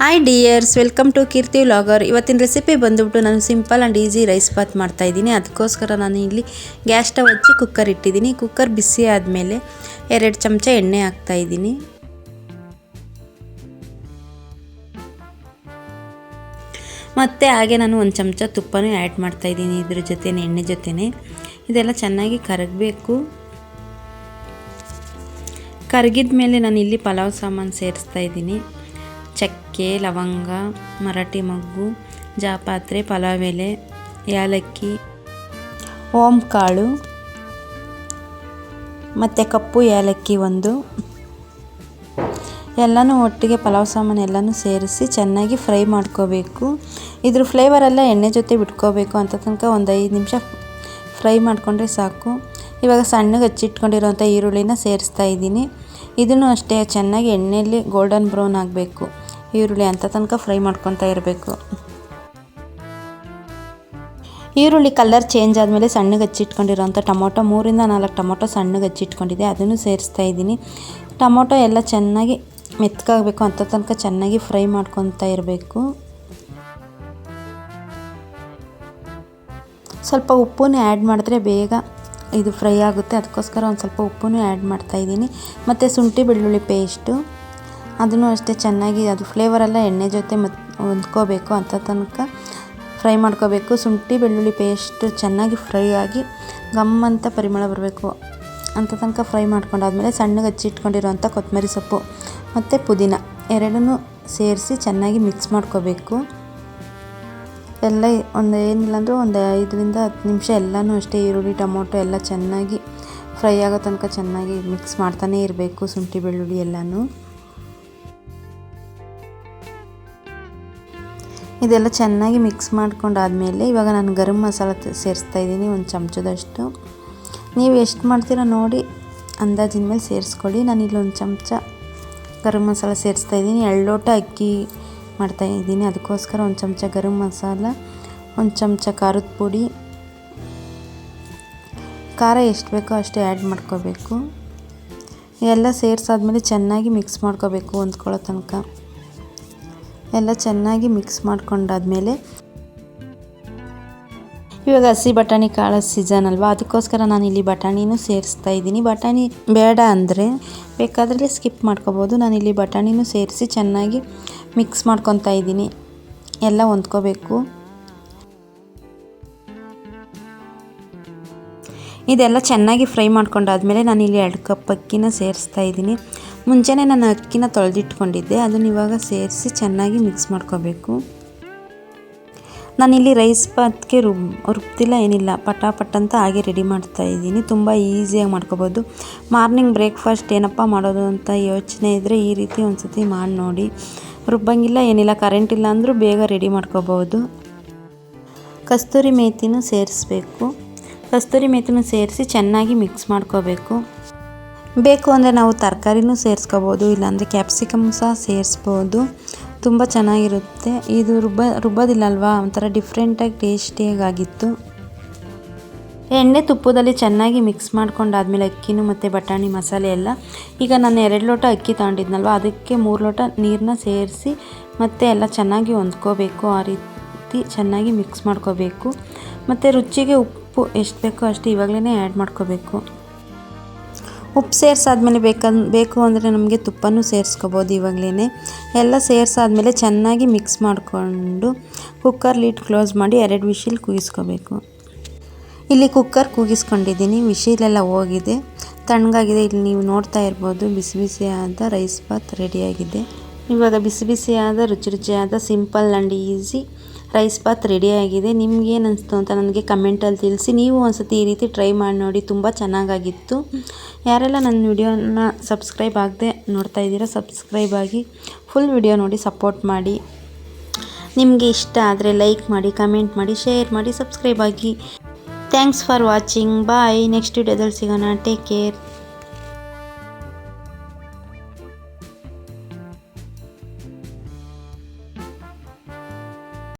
Hi dears welcome to Keerthi vlogger ಇವತ್ತಿನ recipe ಬಂದುಬಿಟ್ಟು ನಾನು simple and easy rice bath ಮಾಡ್ತಾ ಇದ್ದೀನಿ. ಅದಕ್ಕೋಸ್ಕರ ನಾನು ಇಲ್ಲಿ ಗ್ಯಾಸ್ ಸ್ಟವ್ ಹಚ್ಚಿ ಕುಕ್ಕರ್ ಇಟ್ಟಿದ್ದೀನಿ. ಕುಕ್ಕರ್ ಬಿಸಿ ಆದಮೇಲೆ ಎರಡು ಚಮಚ ಎಣ್ಣೆ ಹಾಕ್ತಾ ಇದ್ದೀನಿ. ಮತ್ತು ಹಾಗೆ ನಾನು ಒಂದು ಚಮಚ ತುಪ್ಪನೂ ಆ್ಯಡ್ ಮಾಡ್ತಾ ಇದ್ದೀನಿ. ಇದ್ರ ಜೊತೆ ಎಣ್ಣೆ ಜೊತೆನೆ. ಇದೆಲ್ಲ ಚೆನ್ನಾಗಿ ಕರಗಬೇಕು. ಕರಗಿದ ಮೇಲೆ ನಾನು ಇಲ್ಲಿ ಪಲಾವ್ ಸಾಮಾನು ಸೇರಿಸ್ತಾ ಇದ್ದೀನಿ. ಚಕ್ಕೆ, ಲವಂಗ, ಮರಾಠಿ ಮಗ್ಗು, ಜಾಪಾತ್ರೆ ಪಲಾವ್ ಎಲೆ ಏಲಕ್ಕಿ ಕಾಳು ಮತ್ತು ಕಪ್ಪು ಏಲಕ್ಕಿ ಒಂದು. ಎಲ್ಲನೂ ಒಟ್ಟಿಗೆ ಪಲಾವ್ ಸಾಮಾನು ಎಲ್ಲನೂ ಸೇರಿಸಿ ಚೆನ್ನಾಗಿ ಫ್ರೈ ಮಾಡ್ಕೋಬೇಕು. ಇದ್ರ ಫ್ಲೇವರೆಲ್ಲ ಎಣ್ಣೆ ಜೊತೆ ಬಿಟ್ಕೋಬೇಕು ಅಂತ ತನಕ ಒಂದು ಐದು ನಿಮಿಷ ಫ್ರೈ ಮಾಡಿಕೊಂಡ್ರೆ ಸಾಕು. ಇವಾಗ ಸಣ್ಣಗೆ ಹಚ್ಚಿಟ್ಕೊಂಡಿರೋಂಥ ಈರುಳ್ಳಿನ ಸೇರಿಸ್ತಾ ಇದ್ದೀನಿ. ಇದನ್ನು ಅಷ್ಟೇ ಚೆನ್ನಾಗಿ ಎಣ್ಣೆಯಲ್ಲಿ ಗೋಲ್ಡನ್ ಬ್ರೌನ್ ಆಗಬೇಕು. ಈರುಳ್ಳಿ ಅಂತ ತನಕ ಫ್ರೈ ಮಾಡ್ಕೊತಾ ಇರಬೇಕು. ಈರುಳ್ಳಿ ಕಲರ್ ಚೇಂಜ್ ಆದಮೇಲೆ ಸಣ್ಣಗೆ ಹಚ್ಚಿಟ್ಕೊಂಡಿರೋಂಥ ಟೊಮೊಟೊ, ಮೂರಿಂದ ನಾಲ್ಕು ಟೊಮೊಟೊ ಸಣ್ಣಗೆ ಹಚ್ಚಿಟ್ಕೊಂಡಿದ್ದೆ ಅದನ್ನು ಸೇರಿಸ್ತಾ ಇದ್ದೀನಿ. ಟೊಮೊಟೊ ಎಲ್ಲ ಚೆನ್ನಾಗಿ ಮೆತ್ತಗಾಗಬೇಕು ಅಂತ ತನಕ ಚೆನ್ನಾಗಿ ಫ್ರೈ ಮಾಡ್ಕೊತಾ ಇರಬೇಕು. ಸ್ವಲ್ಪ ಉಪ್ಪನ್ನು ಆ್ಯಡ್ ಮಾಡಿದ್ರೆ ಬೇಗ ಇದು ಫ್ರೈ ಆಗುತ್ತೆ. ಅದಕ್ಕೋಸ್ಕರ ಒಂದು ಸ್ವಲ್ಪ ಉಪ್ಪನ್ನು ಆ್ಯಡ್ ಮಾಡ್ತಾಯಿದ್ದೀನಿ ಮತ್ತು ಶುಂಠಿ ಬೆಳ್ಳುಳ್ಳಿ ಪೇಸ್ಟು. ಅದನ್ನು ಅಷ್ಟೇ ಚೆನ್ನಾಗಿ ಅದು ಫ್ಲೇವರೆಲ್ಲ ಎಣ್ಣೆ ಜೊತೆ ಮತ್ತು ಹೊಂದ್ಕೋಬೇಕು ಅಂತ ತನಕ ಫ್ರೈ ಮಾಡ್ಕೋಬೇಕು. ಶುಂಠಿ, ಬೆಳ್ಳುಳ್ಳಿ ಪೇಸ್ಟ್ ಚೆನ್ನಾಗಿ ಫ್ರೈ ಆಗಿ ಗಮ್ ಅಂತ ಪರಿಮಳ ಬರಬೇಕು ಅಂತ ತನಕ ಫ್ರೈ ಮಾಡ್ಕೊಂಡಾದ್ಮೇಲೆ ಸಣ್ಣಗೆ ಹಚ್ಚಿಟ್ಕೊಂಡಿರೋಂಥ ಕೊತ್ತಂಬರಿ ಸೊಪ್ಪು ಮತ್ತು ಪುದೀನ ಎರಡನ್ನೂ ಸೇರಿಸಿ ಚೆನ್ನಾಗಿ ಮಿಕ್ಸ್ ಮಾಡ್ಕೋಬೇಕು. ಎಲ್ಲ ಒಂದು ಏನಿಲ್ಲ ಅಂದರೂ ಒಂದು ಐದರಿಂದ ಹತ್ತು ನಿಮಿಷ ಎಲ್ಲನೂ ಅಷ್ಟೇ ಈರುಳ್ಳಿ, ಟೊಮೊಟೊ ಎಲ್ಲ ಚೆನ್ನಾಗಿ ಫ್ರೈ ಆಗೋ ತನಕ ಚೆನ್ನಾಗಿ ಮಿಕ್ಸ್ ಮಾಡ್ತಾನೇ ಇರಬೇಕು ಶುಂಠಿ, ಬೆಳ್ಳುಳ್ಳಿ ಎಲ್ಲನೂ. ಇದೆಲ್ಲ ಚೆನ್ನಾಗಿ ಮಿಕ್ಸ್ ಮಾಡ್ಕೊಂಡಾದಮೇಲೆ ಇವಾಗ ನಾನು ಗರಂ ಮಸಾಲ ಸೇರಿಸ್ತಾ ಇದ್ದೀನಿ, ಒಂದು ಚಮಚದಷ್ಟು. ನೀವು ಎಷ್ಟು ಮಾಡ್ತೀರೋ ನೋಡಿ, ಅಂದಾಜಿನ ಮೇಲೆ ಸೇರಿಸ್ಕೊಳ್ಳಿ. ನಾನು ಇಲ್ಲೊಂದು ಚಮಚ ಗರಂ ಮಸಾಲ ಸೇರಿಸ್ತಾ ಇದ್ದೀನಿ. ಎರಡು ಲೋಟ ಅಕ್ಕಿ ಮಾಡ್ತಾ ಇದ್ದೀನಿ. ಅದಕ್ಕೋಸ್ಕರ ಒಂದು ಚಮಚ ಗರಂ ಮಸಾಲ, ಒಂದು ಚಮಚ ಖಾರದ ಪುಡಿ. ಖಾರ ಎಷ್ಟು ಬೇಕೋ ಅಷ್ಟು ಆ್ಯಡ್ ಮಾಡ್ಕೋಬೇಕು. ಎಲ್ಲ ಸೇರಿಸಾದ್ಮೇಲೆ ಚೆನ್ನಾಗಿ ಮಿಕ್ಸ್ ಮಾಡ್ಕೋಬೇಕು, ಹೊಂದ್ಕೊಳ್ಳೋ ತನಕ. ಎಲ್ಲ ಚೆನ್ನಾಗಿ ಮಿಕ್ಸ್ ಮಾಡ್ಕೊಂಡಾದ್ಮೇಲೆ ಇವಾಗ ಹಸಿ ಬಟಾಣಿ ಕಾಳು ಸೀಸನ್ ಅಲ್ವಾ? ಅದಕ್ಕೋಸ್ಕರ ನಾನು ಇಲ್ಲಿ ಬಟಾಣಿನೂ ಸೇರಿಸ್ತಾ ಇದ್ದೀನಿ. ಬಟಾಣಿ ಬೇಡ ಅಂದರೆ ಬೇಕಾದರೆ ಸ್ಕಿಪ್ ಮಾಡ್ಕೋಬೋದು. ನಾನು ಇಲ್ಲಿ ಬಟಾಣಿನೂ ಸೇರಿಸಿ ಚೆನ್ನಾಗಿ ಮಿಕ್ಸ್ ಮಾಡ್ಕೊತಾ ಇದ್ದೀನಿ. ಎಲ್ಲ ಹೊಂದ್ಕೋಬೇಕು. ಇದೆಲ್ಲ ಚೆನ್ನಾಗಿ ಫ್ರೈ ಮಾಡ್ಕೊಂಡಾದ್ಮೇಲೆ ನಾನು ಇಲ್ಲಿ ಎರಡು ಕಪ್ ಅಕ್ಕಿನ ಸೇರಿಸ್ತಾ ಇದ್ದೀನಿ. ಮುಂಚೆನೇ ನಾನು ಅಕ್ಕಿನ ತೊಳೆದಿಟ್ಕೊಂಡಿದ್ದೆ, ಅದನ್ನು ಇವಾಗ ಸೇರಿಸಿ ಚೆನ್ನಾಗಿ ಮಿಕ್ಸ್ ಮಾಡ್ಕೋಬೇಕು. ನಾನಿಲ್ಲಿ ರೈಸ್ ಬಾತ್ಗೆ ರುಬ್, ರುಬ್ತಿಲ್ಲ, ಏನಿಲ್ಲ. ಪಟಾಪಟ್ ಅಂತ ಹಾಗೆ ರೆಡಿ ಮಾಡ್ತಾ ಇದ್ದೀನಿ. ತುಂಬ ಈಸಿಯಾಗಿ ಮಾಡ್ಕೋಬೋದು. ಮಾರ್ನಿಂಗ್ ಬ್ರೇಕ್ಫಾಸ್ಟ್ ಏನಪ್ಪ ಮಾಡೋದು ಅಂತ ಯೋಚನೆ ಇದ್ದರೆ ಈ ರೀತಿ ಒಂದು ಸತಿ ಮಾಡಿ ನೋಡಿ. ರುಬ್ಬಂಗಿಲ್ಲ ಏನಿಲ್ಲ ಕರೆಂಟ್ ಇಲ್ಲ ಅಂದರೂ ಬೇಗ ರೆಡಿ ಮಾಡ್ಕೋಬೋದು. ಕಸ್ತೂರಿ ಮೇಥಿನೂ ಸೇರಿಸ್ಬೇಕು. ಕಸ್ತೂರಿ ಮೇಥಿನೂ ಸೇರಿಸಿ ಚೆನ್ನಾಗಿ ಮಿಕ್ಸ್ ಮಾಡ್ಕೋಬೇಕು. ಬೇಕು ಅಂದರೆ ನಾವು ತರಕಾರಿನೂ ಸೇರಿಸ್ಕೋಬೋದು, ಇಲ್ಲಾಂದರೆ ಕ್ಯಾಪ್ಸಿಕಮ್ ಸಹ ಸೇರಿಸ್ಬೋದು. ತುಂಬ ಚೆನ್ನಾಗಿರುತ್ತೆ. ಇದು ರುಬ್ಬ, ರುಬ್ಬೋದಿಲ್ಲಲ್ವಾ? ಒಂಥರ ಡಿಫ್ರೆಂಟಾಗಿ ಟೇಸ್ಟಿಯಾಗಿತ್ತು ಎಣ್ಣೆ ತುಪ್ಪದಲ್ಲಿ ಚೆನ್ನಾಗಿ ಮಿಕ್ಸ್ ಮಾಡ್ಕೊಂಡಾದ್ಮೇಲೆ ಅಕ್ಕಿನೂ ಮತ್ತು ಬಟಾಣಿ ಮಸಾಲೆ ಎಲ್ಲ. ಈಗ ನಾನು ಎರಡು ಲೋಟ ಅಕ್ಕಿ ತಗೊಂಡಿದ್ನಲ್ವ? ಅದಕ್ಕೆ ಮೂರು ಲೋಟ ನೀರನ್ನ ಸೇರಿಸಿ ಮತ್ತು ಎಲ್ಲ ಚೆನ್ನಾಗಿ ಹೊಂದ್ಕೋಬೇಕು. ಆ ರೀತಿ ಚೆನ್ನಾಗಿ ಮಿಕ್ಸ್ ಮಾಡ್ಕೋಬೇಕು. ಮತ್ತು ರುಚಿಗೆ ಉಪ್ಪು ಎಷ್ಟು ಬೇಕೋ ಅಷ್ಟು ಇವಾಗಲೇ ಆ್ಯಡ್ ಮಾಡ್ಕೋಬೇಕು. ಉಪ್ಪು ಸೇರಿಸಾದ್ಮೇಲೆ ಬೇಕನ್, ಬೇಕು ಅಂದರೆ ನಮಗೆ ತುಪ್ಪನೂ ಸೇರಿಸ್ಕೋಬೋದು ಇವಾಗಲೇ ಎಲ್ಲ ಸೇರಿಸಾದ್ಮೇಲೆ ಚೆನ್ನಾಗಿ ಮಿಕ್ಸ್ ಮಾಡಿಕೊಂಡು ಕುಕ್ಕರ್ ಲೀಡ್ ಕ್ಲೋಸ್ ಮಾಡಿ ಎರಡು ವಿಶಿಲ್ ಕೂಗಿಸ್ಕೋಬೇಕು ಇಲ್ಲಿ ಕುಕ್ಕರ್ ಕೂಗಿಸ್ಕೊಂಡಿದ್ದೀನಿ ವಿಷಿಲೆಲ್ಲ ಹೋಗಿದೆ. ತಣ್ಣಗಾಗಿದೆ, ಇಲ್ಲಿ ನೀವು ನೋಡ್ತಾ ಇರ್ಬೋದು, ಬಿಸಿ ಬಿಸಿಯಾದ ರೈಸ್ ಬಾತ್ ರೆಡಿಯಾಗಿದೆ. ಇವಾಗ ಬಿಸಿ ಬಿಸಿಯಾದ, ರುಚಿ ರುಚಿಯಾದ simple and easy rice bath ರೆಡಿಯಾಗಿದೆ ನಿಮ್ಗೇನು ಅನಿಸ್ತು ಅಂತ ನನಗೆ ಕಮೆಂಟಲ್ಲಿ ತಿಳಿಸಿ. ನೀವು ಒಂದ್ಸತಿ ಈ ರೀತಿ ಟ್ರೈ ಮಾಡಿ ನೋಡಿ, ತುಂಬ ಚೆನ್ನಾಗಾಗಿತ್ತು. ಯಾರೆಲ್ಲ ನನ್ನ ವಿಡಿಯೋನ ಸಬ್ಸ್ಕ್ರೈಬ್ ಆಗದೆ ನೋಡ್ತಾ ಇದ್ದೀರಾ ಸಬ್ಸ್ಕ್ರೈಬ್ ಆಗಿ ಫುಲ್ ವಿಡಿಯೋ ನೋಡಿ ಸಪೋರ್ಟ್ ಮಾಡಿ. ನಿಮಗೆ ಇಷ್ಟ ಆದರೆ ಲೈಕ್ ಮಾಡಿ ಕಮೆಂಟ್ ಮಾಡಿ ಶೇರ್ ಮಾಡಿ ಸಬ್ಸ್ಕ್ರೈಬ್ ಆಗಿ. Thanks for watching bye next ವಿಡಿಯೋದಲ್ಲಿ ಸಿಗೋಣ. Take care